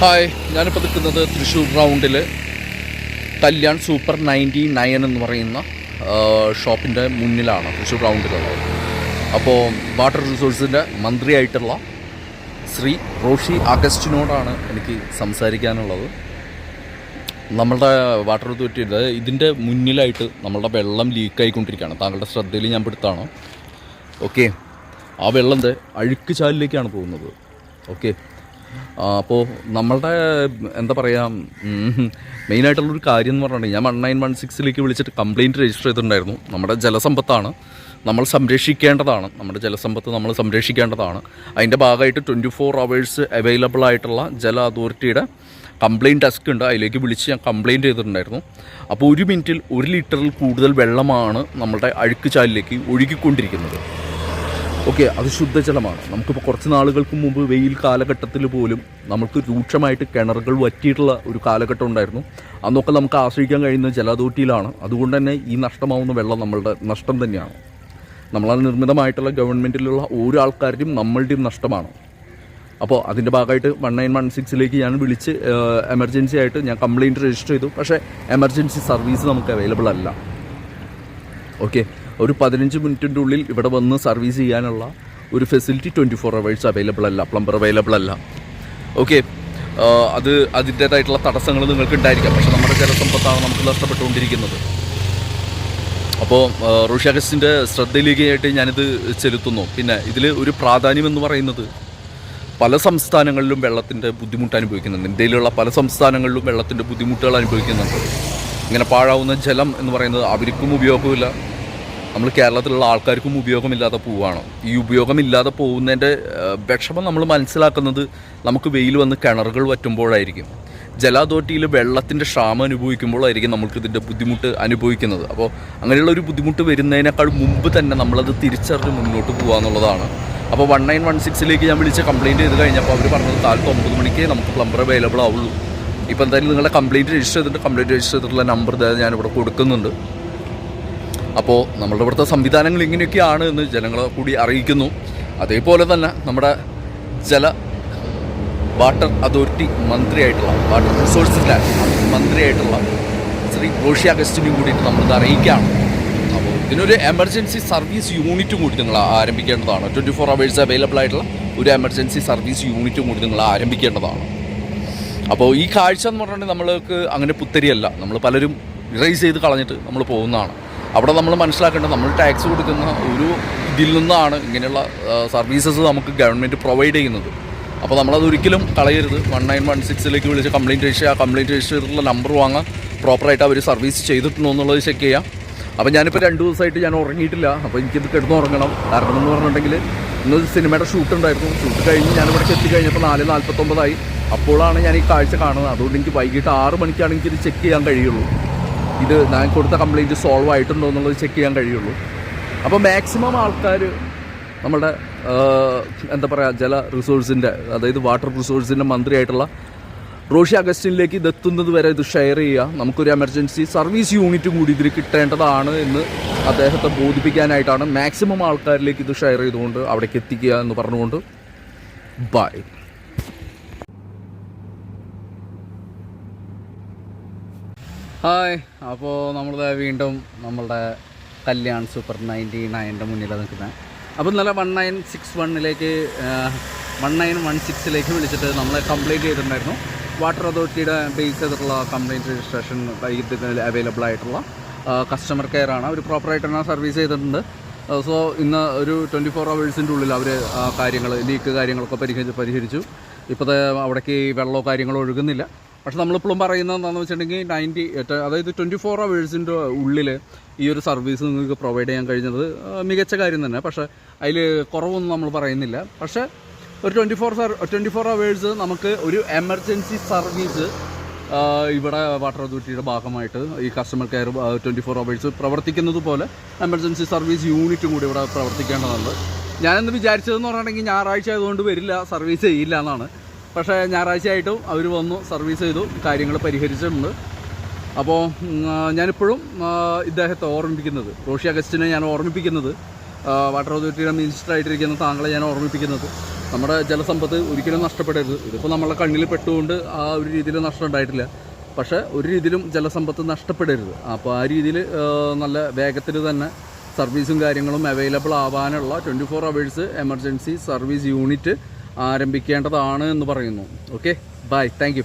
Hi ഞാനിപ്പോൾ നിൽക്കുന്നത് തൃശ്ശൂർ റൗണ്ടിൽ കല്യാൺ സൂപ്പർ നയന്റി നയൻ എന്ന് പറയുന്ന ഷോപ്പിന്റെ മുന്നിലാണ് തൃശ്ശൂർ റൗണ്ടിലുള്ളത് അപ്പോൾ വാട്ടർ റിസോഴ്സിന്റെ മന്ത്രിയായിട്ടുള്ള ശ്രീ റോഷി അഗസ്റ്റിനോടാണ് എനിക്ക് സംസാരിക്കാനുള്ളത്. നമ്മളുടെ വാട്ടർ അതോറിറ്റിയുടെ ഇതിന്റെ മുന്നിലായിട്ട് നമ്മളുടെ വെള്ളം ലീക്കായിക്കൊണ്ടിരിക്കുകയാണ് താങ്കളുടെ ശ്രദ്ധയിൽ ഞാൻ പെടുത്താണ്. ഓക്കെ. ആ വെള്ളം അഴുക്ക് ചാലിലേക്കാണ് പോകുന്നത്. ഓക്കെ. അപ്പോൾ നമ്മളുടെ എന്താ പറയുക മെയിനായിട്ടുള്ളൊരു കാര്യം എന്ന് പറഞ്ഞിട്ടുണ്ടെങ്കിൽ ഞാൻ വൺ നയൻ വൺ സിക്സിലേക്ക് വിളിച്ചിട്ട് കംപ്ലയിന്റ് രജിസ്റ്റർ ചെയ്തിട്ടുണ്ടായിരുന്നു. നമ്മുടെ ജലസമ്പത്താണ്. നമ്മൾ സംരക്ഷിക്കേണ്ടതാണ്. നമ്മുടെ ജലസമ്പത്ത് നമ്മൾ സംരക്ഷിക്കേണ്ടതാണ്. അതിന്റെ ഭാഗമായിട്ട് ട്വന്റി ഫോർ അവേഴ്സ് അവൈലബിൾ ആയിട്ടുള്ള ജല അതോറിറ്റിയുടെ കംപ്ലയിന്റ് ഡെസ്ക് ഉണ്ട്. അതിലേക്ക് വിളിച്ച് ഞാൻ കംപ്ലയിന്റ് ചെയ്തിട്ടുണ്ടായിരുന്നു. അപ്പോൾ ഒരു മിനിറ്റിൽ ഒരു ലിറ്ററിൽ കൂടുതൽ വെള്ളമാണ് നമ്മുടെ അഴുക്ക് ചാലിലേക്ക് ഒഴുകിക്കൊണ്ടിരിക്കുന്നത്. ഓക്കെ അത് ശുദ്ധജലമാണ്. നമുക്കിപ്പോൾ കുറച്ച് നാളുകൾക്ക് മുമ്പ് വെയിൽ കാലഘട്ടത്തിൽ പോലും നമുക്ക് രൂക്ഷമായിട്ട് കിണറുകൾ വറ്റിയിട്ടുള്ള ഒരു കാലഘട്ടം ഉണ്ടായിരുന്നു. അന്നൊക്കെ നമുക്ക് ആശ്രയിക്കാൻ കഴിയുന്ന ജലതോട്ടിയിലാണ്. അതുകൊണ്ട് തന്നെ ഈ നഷ്ടമാവുന്ന വെള്ളം നമ്മളുടെ നഷ്ടം തന്നെയാണ്. നമ്മളാൽ നിർമ്മിതമായിട്ടുള്ള ഗവൺമെന്റിലുള്ള ഓരോ ആൾക്കാരുടെയും നമ്മളുടെയും നഷ്ടമാണ്. അപ്പോൾ അതിന്റെ ഭാഗമായിട്ട് വൺ നയൻ വൺ സിക്സിലേക്ക് ഞാൻ വിളിച്ച് എമർജൻസി ആയിട്ട് ഞാൻ കംപ്ലയിന്റ് രജിസ്റ്റർ ചെയ്തു. പക്ഷേ എമർജൻസി സർവീസ് നമുക്ക് അവൈലബിൾ അല്ല. ഓക്കെ ഒരു പതിനഞ്ച് മിനിറ്റിന്റെ ഉള്ളിൽ ഇവിടെ വന്ന് സർവീസ് ചെയ്യാനുള്ള ഒരു facility twenty four hours available അല്ല പ്ലംബർ അവൈലബിൾ അല്ല. ഓക്കെ അത് അതിന്റേതായിട്ടുള്ള തടസ്സങ്ങൾ നിങ്ങൾക്ക് ഉണ്ടായിരിക്കാം. പക്ഷേ നമ്മുടെ ജലസമ്പത്താണ് നമുക്ക് നഷ്ടപ്പെട്ടുകൊണ്ടിരിക്കുന്നത്. അപ്പോൾ ഋഷാഗസ്റ്റിന്റെ ശ്രദ്ധയിലേക്കായിട്ട് ഞാനിത് ചെലുത്തുന്നു. പിന്നെ ഇതിൽ ഒരു പ്രാധാന്യം എന്ന് പറയുന്നത് പല സംസ്ഥാനങ്ങളിലും വെള്ളത്തിന്റെ ബുദ്ധിമുട്ട് അനുഭവിക്കുന്നുണ്ട്. ഇന്ത്യയിലുള്ള പല സംസ്ഥാനങ്ങളിലും വെള്ളത്തിന്റെ ബുദ്ധിമുട്ടുകൾ അനുഭവിക്കുന്നുണ്ട്. ഇങ്ങനെ പാഴാവുന്ന ജലം എന്ന് പറയുന്നത് അവർക്കും ഉപയോഗമില്ല നമ്മൾ കേരളത്തിലുള്ള ആൾക്കാർക്കും ഉപയോഗമില്ലാത്ത പൂവാണ് ഈ ഉപയോഗമില്ലാതെ പോകുന്നതിന്റെ വിഷമം നമ്മൾ മനസ്സിലാക്കുന്നത് നമുക്ക് വെയിൽ വന്ന് കിണറുകൾ വറ്റുമ്പോഴായിരിക്കും. ജല അതോറിറ്റിയിൽ വെള്ളത്തിന്റെ ക്ഷാമം അനുഭവിക്കുമ്പോഴായിരിക്കും നമ്മൾക്കിതിന്റെ ബുദ്ധിമുട്ട് അനുഭവിക്കുന്നത്. അപ്പോൾ അങ്ങനെയുള്ള ഒരു ബുദ്ധിമുട്ട് വരുന്നതിനേക്കാൾ മുമ്പ് തന്നെ നമ്മളത് തിരിച്ചറിഞ്ഞ് മുന്നോട്ട് പോകുക എന്നുള്ളതാണ്. അപ്പോൾ വൺ നയൻ വൺ സിക്സിലേക്ക് ഞാൻ വിളിച്ച് കംപ്ലയിന്റ് ചെയ്ത് കഴിഞ്ഞപ്പോൾ അവർ പറഞ്ഞത് കാലത്ത് ഒമ്പത് മണിക്ക് നമുക്ക് പ്ലംബർ അവൈലബിൾ ആവുള്ളൂ. ഇപ്പോൾ എന്തായാലും നിങ്ങളുടെ കംപ്ലയിന്റ് രജിസ്റ്റർ ചെയ്തിട്ട് കംപ്ലയിന്റ് രജിസ്റ്റർ ചെയ്തിട്ടുള്ള നമ്പർ ഞാൻ ഞാനിവിടെ കൊടുക്കുന്നുണ്ട്. അപ്പോൾ നമ്മളുടെ ഇവിടുത്തെ സംവിധാനങ്ങൾ ഇങ്ങനെയൊക്കെയാണ് എന്ന് ജനങ്ങളെ കൂടി അറിയിക്കുന്നു. അതേപോലെ തന്നെ നമ്മുടെ ജല വാട്ടർ അതോറിറ്റി മന്ത്രിയായിട്ടുള്ള വാട്ടർ റിസോഴ്സിന്റെ മന്ത്രിയായിട്ടുള്ള ശ്രീ റോഷി അഗസ്റ്റിനും കൂടിയിട്ട് നമ്മളിത് അറിയിക്കുകയാണ്. അപ്പോൾ ഇതിനൊരു എമർജൻസി സർവീസ് യൂണിറ്റും കൂടി നിങ്ങൾ ആരംഭിക്കേണ്ടതാണ്. ട്വന്റി ഫോർ അവേഴ്സ് അവൈലബിൾ ആയിട്ടുള്ള ഒരു എമർജൻസി സർവീസ് യൂണിറ്റും കൂടി നിങ്ങൾ ആരംഭിക്കേണ്ടതാണ്. അപ്പോൾ ഈ കാഴ്ച എന്ന് പറഞ്ഞിട്ടുണ്ടെങ്കിൽ നമ്മൾക്ക് അങ്ങനെ പുത്തരിയല്ല. നമ്മൾ പലരും റൈസ് ചെയ്ത് കളഞ്ഞിട്ട് നമ്മൾ പോകുന്നതാണ്. അവിടെ നമ്മൾ മനസ്സിലാക്കേണ്ടത് നമ്മൾ ടാക്സ് കൊടുക്കുന്ന ഒരു ഇതിൽ നിന്നാണ് ഇങ്ങനെയുള്ള സർവീസസ് നമുക്ക് ഗവൺമെന്റ് പ്രൊവൈഡ് ചെയ്യുന്നത്. അപ്പോൾ നമ്മളത് ഒരിക്കലും കളയരുത്. വൺ നയൻ വൺ സിക്സിലേക്ക് വിളിച്ച് കംപ്ലയിന്റ് രജിസ്റ്റർ ആ കംപ്ലയിന്റ് രജിസ്റ്റർ ചെയ്തിട്ടുള്ള നമ്പർ വാങ്ങാം. പ്രോപ്പറായിട്ട് അവർ സർവീസ് ചെയ്തിട്ടുണ്ടോ എന്നുള്ളത് ചെക്ക് ചെയ്യാം. അപ്പോൾ ഞാനിപ്പോൾ രണ്ട് ദിവസമായിട്ട് ഞാൻ ഉറങ്ങിയിട്ടില്ല. അപ്പോൾ എനിക്കിത് കിടന്ന് ഉറങ്ങണം. കാരണം എന്ന് പറഞ്ഞിട്ടുണ്ടെങ്കിൽ ഇന്ന് സിനിമയുടെ ഷൂട്ട് ഉണ്ടായിരുന്നു. ഷൂട്ട് കഴിഞ്ഞ് എത്തി കഴിഞ്ഞപ്പോൾ നാല് നാൽപ്പത്തൊമ്പതായി അപ്പോഴാണ് ഞാൻ ഈ കാഴ്ച കാണുന്നത്. അതുകൊണ്ട് എനിക്ക് വൈകിട്ട് ആറ് മണിക്കാണ് എനിക്കിത് ചെക്ക് ചെയ്യാൻ കഴിയുള്ളൂ. ഇത് ഞാൻ കൊടുത്ത കംപ്ലയിന്റ് സോൾവ് ആയിട്ടുണ്ടോ എന്നുള്ളത് ചെക്ക് ചെയ്യാൻ കഴിയുള്ളൂ. അപ്പോൾ മാക്സിമം ആൾക്കാർ നമ്മുടെ എന്താ പറയുക ജല റിസോഴ്സിന്റെ അതായത് വാട്ടർ റിസോഴ്സിന്റെ മന്ത്രിയായിട്ടുള്ള റോഷി അഗസ്റ്റിനിലേക്ക് ഇത് എത്തുന്നത് വരെ ഇത് ഷെയർ ചെയ്യുക. നമുക്കൊരു എമർജൻസി സർവീസ് യൂണിറ്റും കൂടി ഇതിൽ കിട്ടേണ്ടതാണ് എന്ന് അദ്ദേഹത്തെ ബോധിപ്പിക്കാനായിട്ടാണ് മാക്സിമം ആൾക്കാരിലേക്ക് ഇത് ഷെയർ ചെയ്തുകൊണ്ട് അവിടേക്ക് എത്തിക്കുക എന്ന് പറഞ്ഞുകൊണ്ട് ബൈ ഹായ്. അപ്പോൾ നമ്മൾ വീണ്ടും നമ്മളുടെ കല്യാൺ സൂപ്പർ നയന്റി നയന്റെ മുന്നിലാണ് നിൽക്കുന്നത് അപ്പോൾ നല്ല വൺ നയൻ സിക്സ് വണ്ണിലേക്ക് വൺ നയൻ വൺ സിക്സിലേക്ക് വിളിച്ചിട്ട് നമ്മളെ കംപ്ലയിന്റ് ചെയ്തിട്ടുണ്ടായിരുന്നു. വാട്ടർ അതോറിറ്റിയുടെ ബേസ് ചെയ്തിട്ടുള്ള കംപ്ലയിന്റ് രജിസ്ട്രേഷൻ ഇത് അവൈലബിൾ ആയിട്ടുള്ള കസ്റ്റമർ കെയർ ആണ്. അവർ പ്രോപ്പറായിട്ട് തന്നെ സർവീസ് ചെയ്തിട്ടുണ്ട്. സോ ഇന്ന് ഒരു ട്വന്റി ഫോർ അവേഴ്സിന്റെ ഉള്ളിൽ അവർ കാര്യങ്ങൾ ലീക്ക് കാര്യങ്ങളൊക്കെ പരിഹരിച്ച് പരിഹരിച്ചു. ഇപ്പോഴത്തെ അവിടേക്ക് വെള്ളമോ കാര്യങ്ങളോ ഒഴുകുന്നില്ല. പക്ഷെ നമ്മളിപ്പോഴും പറയുന്നത് എന്താണെന്ന് വെച്ചിട്ടുണ്ടെങ്കിൽ നയന്റി അതായത് ട്വന്റി ഫോർ അവേഴ്സിന്റെ ഉള്ളിൽ ഈ ഒരു സർവീസ് നിങ്ങൾക്ക് പ്രൊവൈഡ് ചെയ്യാൻ കഴിഞ്ഞത് മികച്ച കാര്യം തന്നെ. പക്ഷേ അതിൽ കുറവൊന്നും നമ്മൾ പറയുന്നില്ല. പക്ഷേ ഒരു twenty four sir twenty four hours നമുക്ക് ഒരു എമർജൻസി സർവീസ് ഇവിടെ വാട്ടർ അതോറിറ്റിയുടെ ഭാഗമായിട്ട് ഈ customer care twenty four hours പ്രവർത്തിക്കുന്നത് പോലെ എമർജൻസി സർവീസ് യൂണിറ്റും കൂടി ഇവിടെ പ്രവർത്തിക്കേണ്ടതുണ്ട്. ഞാനെന്ന് വിചാരിച്ചതെന്ന് പറഞ്ഞിട്ടുണ്ടെങ്കിൽ ഞായറാഴ്ച ആയതുകൊണ്ട് വരില്ല സർവീസ് ചെയ്യില്ല എന്നാണ്. പക്ഷേ ഞായറാഴ്ച ആയിട്ടും അവർ വന്നു സർവീസ് ചെയ്തു കാര്യങ്ങൾ പരിഹരിച്ചിട്ടുണ്ട്. അപ്പോൾ ഞാനിപ്പോഴും ഇദ്ദേഹത്തെ ഓർമ്മിപ്പിക്കുന്നത് റോഷി അഗസ്റ്റിനെ ഞാൻ ഓർമ്മിപ്പിക്കുന്നത് വാട്ടർ അതോറിറ്റിയുടെ മിനിസ്റ്റർ ആയിട്ടിരിക്കുന്ന താങ്കളെ ഞാൻ ഓർമ്മിപ്പിക്കുന്നത്. നമ്മുടെ ജലസമ്പത്ത് ഒരിക്കലും നഷ്ടപ്പെടരുത്. ഇതിപ്പോൾ നമ്മളെ കണ്ണിൽ പെട്ടുകൊണ്ട് ആ ഒരു രീതിയിൽ നഷ്ടം ഉണ്ടായിട്ടില്ല. പക്ഷേ ഒരു രീതിയിലും ജലസമ്പത്ത് നഷ്ടപ്പെടരുത്. അപ്പോൾ ആ രീതിയിൽ നല്ല വേഗത്തിൽ തന്നെ സർവീസും കാര്യങ്ങളും അവൈലബിൾ ആവാനുള്ള twenty four hours emergency service unit ആരംഭിക്കേണ്ടതാണ് എന്ന് പറയുന്നു. Okay bye thank